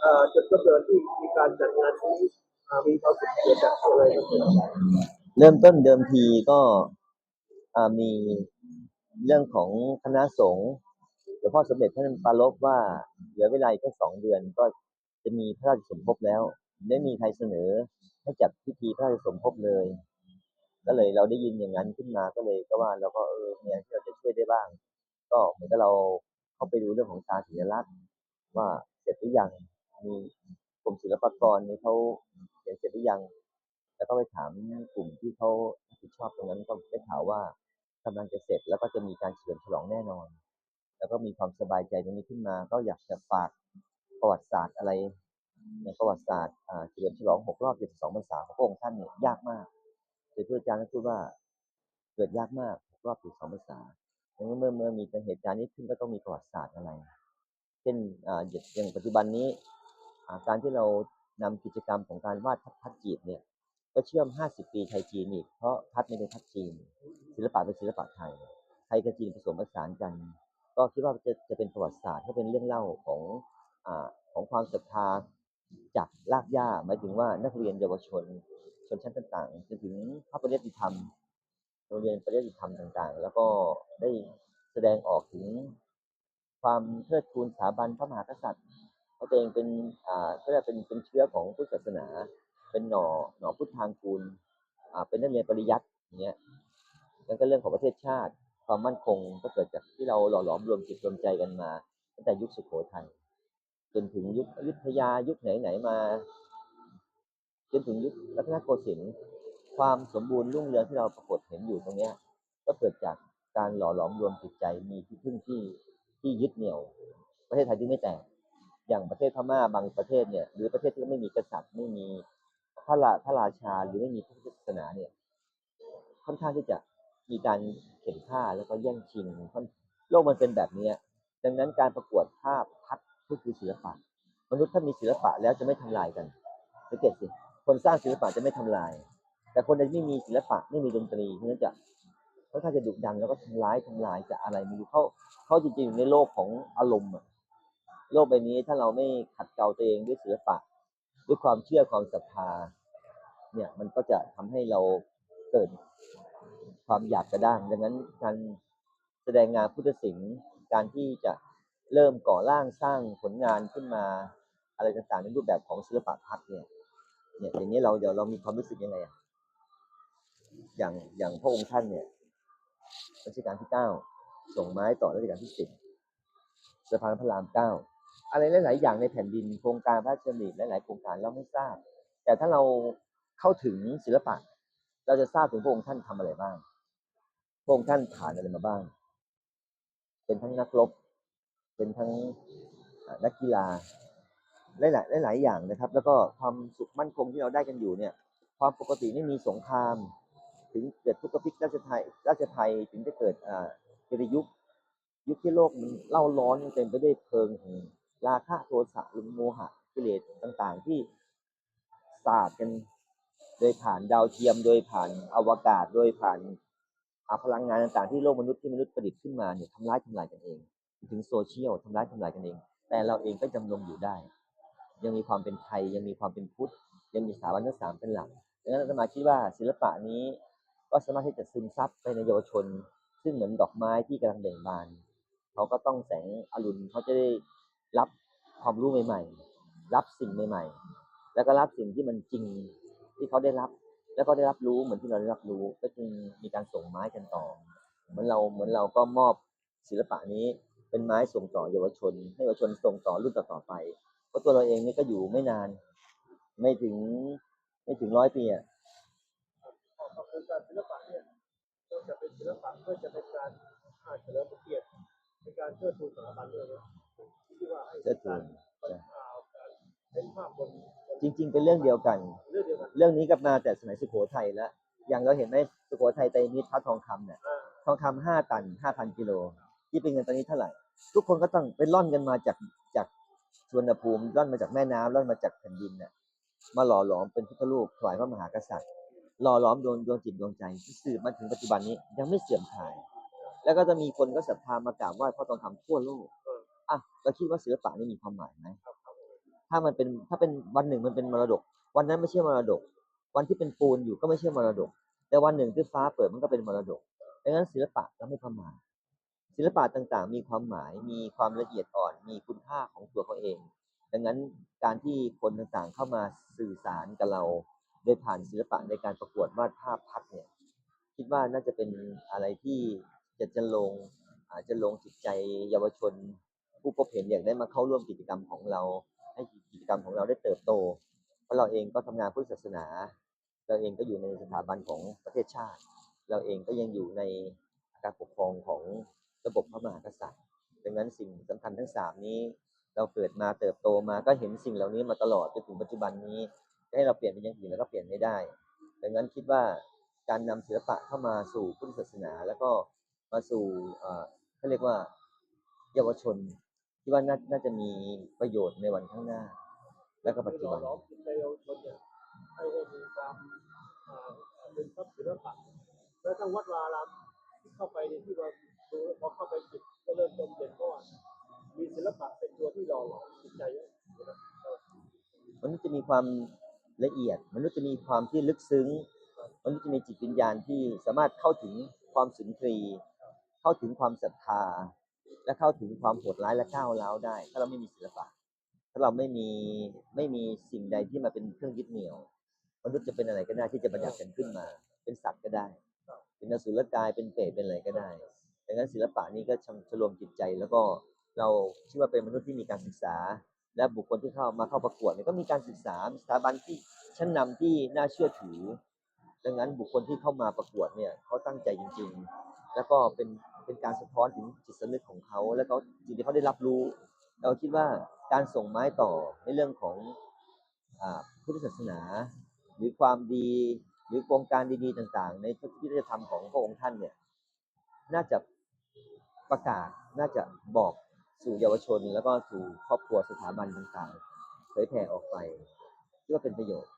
เอ่อจุดกำเนิดที่มีการจัดงานนี้มีความสุขเกิดจากอะไรครับเริ่มต้นเดิมทีก็มีเรื่องของคณะสงฆ์หลวงพ่อสมเด็จท่านปารภว่าเหลือเวลาอีกแค่สองเดือนก็จะมีพระราชสมภพแล้วไม่มีใครเสนอให้จัดพิธีพระราชสมภพเลย ก็เลยเราได้ยินอย่างนั้นขึ้นมาก็เลยก็ว่าเราก็เออเนี่ยที่เราจะช่วยได้บ้าง ก็เหมือนกับเราเข้าไปดูเรื่องของตาสัญลักษณ์ว่าเสร็จหรือยัง มีกรมศิลปากรนี่เขาเขียนเสร็จหรือยัง แล้วก็ไปถามกลุ่มที่เขารับผิดชอบตรงนั้นก็ได้ข่าวว่ากำลังจะเสร็จแล้วก็จะมีการเฉลิมฉลองแน่นอน แล้วก็มีความสบายใจตรงนี้ขึ้นมา ก็อยากจะฝากประวัติศาสตร์อะไรอย่างประวัติศาสตร์อ่าเฉลิมฉลองหกรอบ72พรรษาของพระองค์ท่านเนี่ยยากมากโดยที่อาจารย์ก็พูดว่าเกิดยากมากหกรอบ72พรรษาดังนั้นเมื่อเมื่อมีเหตุการณ์นี้ขึ้นก็ต้องมีประวัติศาสตร์อะไร เช่นอ่าอย่างปัจจุบันนี้ การที่เรานำกิจกรรมของการวาดทัดทัดจีบเนี่ยก็เชื่อม 50 ปีไทยจีนอีกเพราะพัดไม่ได้พัดจีน ศิลปะเป็นศิลปะไทย ไทยกับจีนผสมผสานกัน ก็คิดว่าจะจะเป็นประวัติศาสตร์ถ้าเป็นเรื่องเล่าของอของความศรัทธาจากลากย่าหมายถึงว่านักเรียนเยาวชน ชนชั้นต่างๆจนถึงพระปริยติธรรมโรงเรียนปริยติธรรมต่างๆ แล้วก็ได้แสดงออกถึงความเทิดทูนสถาบันพระมหากษัตริย์ เพราะตัวเองเป็นอ่าก็จะเป็นเป็นเชื้อของพุทธศาสนา เป็นหน่อหน่อพุทธทางคูณอ่าเป็นนักเรียนปริยัติอย่างเงี้ยนั่นก็เรื่องของประเทศชาติ ความมั่นคงก็เกิดจากที่เราหล่อหลอมรวมจิตรวมใจกันมา ตั้งแต่ยุคสุโขทัยจนถึงยุคอยุธยายุคไหนๆมา จนถึงยุครัตนโกสินทร์ความสมบูรณ์รุ่งเรืองที่เราปรากฏเห็นอยู่ตรงเนี้ย ก็เกิดจากการหล่อหลอมรวมจิตใจมีที่พึ่งที่ที่ยึดเหนี่ยว ประเทศไทยจึงไม่แตก อย่างประเทศพม่าบางประเทศเนี่ย หรือประเทศที่ไม่มีกษัตริย์ไม่มีพระราพระราชาหรือไม่มีพระศาสนาเนี่ย ค่อนข้างที่จะมีการเข็นฆ่าแล้วก็แย่งชิงโลกมันเป็นแบบเนี้ยดังนั้นการประกวดภาพพัดก็คือศิลปะ มนุษย์ถ้ามีศิลปะแล้วจะไม่ทำลายกันสังเกตสิคนสร้างศิลปะจะไม่ทำลาย แต่คนที่ไม่มีศิลปะไม่มีดนตรีเพราะนั้นจะค่อนข้างจะดุดันแล้วก็ทำร้ายทำลายจะอะไรไมีเขาเขาจริงๆอยู่ในโลกของอารมณ์อะ โลกใบนี้ถ้าเราไม่ขัดเกลาตัวเองด้วยศิลปะด้วยความเชื่อความศรัทธาเนี่ยมันก็จะทำให้เราเกิดความอยากกระด้างดังนั้นการแสดงงานพุทธศิลป์การที่จะเริ่มก่อร่างสร้างผลงานขึ้นมาอะไรต่างๆในรูปแบบของศิลปะพัฒน์เนี่ยเนี่ยอย่างนี้เราเดี๋ยวเรามีความรู้สึกยังไงอะอย่างอย่างพระองค์ท่านเนี่ยรัชกาลที่เก้าส่งไม้ต่อรัชกาลที่สิบสะพานพระรามเก้า อะไรหลาย ๆ อย่างในแผ่นดินโครงการพระราชดำริหลาย ๆ โครงการเราไม่ทราบ แต่ถ้าเราเข้าถึงศิลปะ เราจะทราบถึงพระองค์ท่านทำอะไรบ้างพระองค์ท่านผ่านอะไรมาบ้าง เป็นทั้งนักรบเป็นทั้งนักกีฬาหลายๆหลาย ๆ อย่างนะครับ แล้วก็ความสุขมั่นคงที่เราได้กันอยู่เนี่ย ความปกติไม่มีสงคราม ถึงเกิดทุกขพิกราชไทยราชภัยถึงจะเกิดอ่าเกิดยุคยุคที่โลกมันเล่าร้อนเต็มไปด้วยเพลิงแห่ง ราคะโทสะหรือโมหะกิเลสต่างๆ ที่ศาสาดกันโดยผ่านดาวเทียม โดยผ่านอวกาศ โดยผ่านอาพลังงานต่างๆ ที่โลกมนุษย์ที่มนุษย์ประดิษฐ์ขึ้นมาเนี่ยทำร้ายทำลายกันเอง ถึงโซเชียลทำร้ายทำลายกันเอง แต่เราเองก็จำลงอยู่ได้ ยังมีความเป็นไทย ยังมีความเป็นพุทธ ยังมีสถาบันทั้งสามเป็นหลักดังนั้นอาตมาคิดว่าศิลปะนี้ก็สามารถที่จะซึมซับไปในเยาวชน ซึ่งเหมือนดอกไม้ที่กำลังเบ่งบาน เขาก็ต้องแสงอรุณเขาจะได้ รับความรู้ใหม่ๆ รับสิ่งใหม่ๆ แล้วก็รับสิ่งที่มันจริงที่เขาได้รับ แล้วก็ได้รับรู้เหมือนที่เราได้รับรู้ ก็จึงมีการส่งไม้กันต่อ เหมือนเราเหมือนเราก็มอบศิลปะนี้เป็นไม้ส่งต่อเยาวชน ให้เยาวชนส่งต่อรุ่นต่อๆไปเพราะตัวเราเองนี่ก็อยู่ไม่นาน ไม่ถึงไม่ถึงร้อยปีอะการศิลปะเนี่ยนอกจากเป็นศิลปะก็จะเป็นการอ่าเฉลิมพระเกียรติเป็นการเชิดชูสถาบันด้วยนะ ที่ว่าให้เชิดชูการอ่าการเป็นภาพบนบนจริง ๆ เป็นเรื่องเดียวกัน เรื่องเดียวกันเรื่องนี้ก็มาแต่สมัยสุโขทัยแล้วอย่างเราเห็นไหมสุโขทัยไตรมิตรพระทองคำเนี่ยอ่าทองคำห้าตันห้าพันกิโลที่เป็นเงินตอนนี้เท่าไหร่ ทุกคนก็ต้องไปล่อนกันมาจากจากสวนภูมิล่อนมาจากแม่น้ำล่อนมาจากแผ่นดินน่ะมาหล่อหลอมเป็นพุทธรูปถวายพระมหากษัตริย์หล่อหลอมดวงดวงจิตดวงใจที่สืบมาถึงปัจจุบันนี้ยังไม่เสื่อมคลาย แล้วก็จะมีคนก็ศรัทธามากราบไหว้พระทองคำทั่วโลก อะเราคิดว่าศิลปะนี่มีความหมายไหมถ้ามันเป็นถ้าเป็นวันหนึ่งมันเป็นมรดก วันนั้นไม่ใช่มรดก วันที่เป็นปูนอยู่ก็ไม่ใช่มรดก แต่วันหนึ่งที่ฟ้าเปิดมันก็เป็นมรดกดังนั้นศิลปะเราไม่ประมหมาทศิลปะต่างๆ มีความหมาย มีความละเอียดอ่อน มีคุณค่าของตัวเขาเอง ดังนั้นการที่คนต่างๆเข้ามาสื่อสารกับเรา โดยผ่านศิลปะในการประกวดวาดภาพพัดเนี่ย คิดว่าน่าจะเป็นอะไรที่จะจะลงอาจจะลงจิตใจเยาวชน ผู้พบเห็นอยากได้มาเข้าร่วมกิจกรรมของเรา ให้กิจกรรมของเราได้เติบโต เพราะเราเองก็ทำงานพุทธศาสนา เราเองก็อยู่ในสถาบันของประเทศชาติ เราเองก็ยังอยู่ในการปกครองของระบบพระมหากษัตริย์ดังนั้นสิ่งสำคัญทั้งสามนี้ เราเกิดมาเติบโตมาก็เห็นสิ่งเหล่านี้มาตลอดจนถึงปัจจุบันนี้ให้เราเปลี่ยนเป็นอย่างอื่นแล้วก็เปลี่ยนไม่ได้ ดังนั้นคิดว่าการนำศิลปะเข้ามาสู่พุทธศาสนา แล้วก็มาสู่อ่อเขาเรียกว่าเยาวชน คิดว่าน่าน่าจะมีประโยชน์ในวันข้างหน้า และก็ปัจจุบันหลอมจิตใจเยาวชนเนี่ยให้ให้มีความอ่าเป็นทรัพย์ศิลปะแม้ทั้งวัดวาอารามที่เข้าไปในที่เราดูพอเข้าไปจิตก็เริ่มจมเย็นเพราะว่ามีศิลปะเป็นตัวที่หล่อหลอมจิตใจนะครับมนุษย์จะมีความละเอียด มนุษย์จะมีความที่ลึกซึ้ง มนุษย์จะมีจิตวิญญาณที่สามารถเข้าถึงความสุนทรี เข้าถึงความศรัทธา และเข้าถึงความโหดร้ายและก้าวร้าวได้ ถ้าเราไม่มีศิลปะ ถ้าเราไม่มีไม่มีสิ่งใดที่มาเป็นเครื่องยึดเหนี่ยวมนุษย์จะเป็นอะไรก็ได้ที่จะบัญญัติกันขึ้นมา เป็นสัตว์ก็ได้ เป็นอสุรกายเป็นเปรตเป็นอะไรก็ได้ดังนั้นศิลปะนี้ก็ชำชโลมจิตใจ แล้วก็เราชื่อว่าเป็นมนุษย์ที่มีการศึกษา และบุคคลที่เข้ามาเข้าประกวดเนี่ยก็มีการศึกษาสถาบันที่ชั้นนำที่น่าเชื่อถือ ดังนั้นบุคคลที่เข้ามาประกวดเนี่ยเขาตั้งใจจริง ๆ แล้วก็เป็น การสะท้อนถึงจิตสำนึกของเขา แล้วก็สิ่งที่เขาได้รับรู้ เราคิดว่าการส่งไม้ต่อในเรื่องของอพุทธศาสนา หรือความดีหรือโครงการดีๆต่างๆ ในพิธธรรมของพระองค์ท่านเนี่ยน่าจะประกาศน่าจะบอกสู่เยาวชน แล้วก็สู่ครอบครัวสถาบันต่างๆเผยแผ่ออกไปคิดว่าเป็นประโยชน์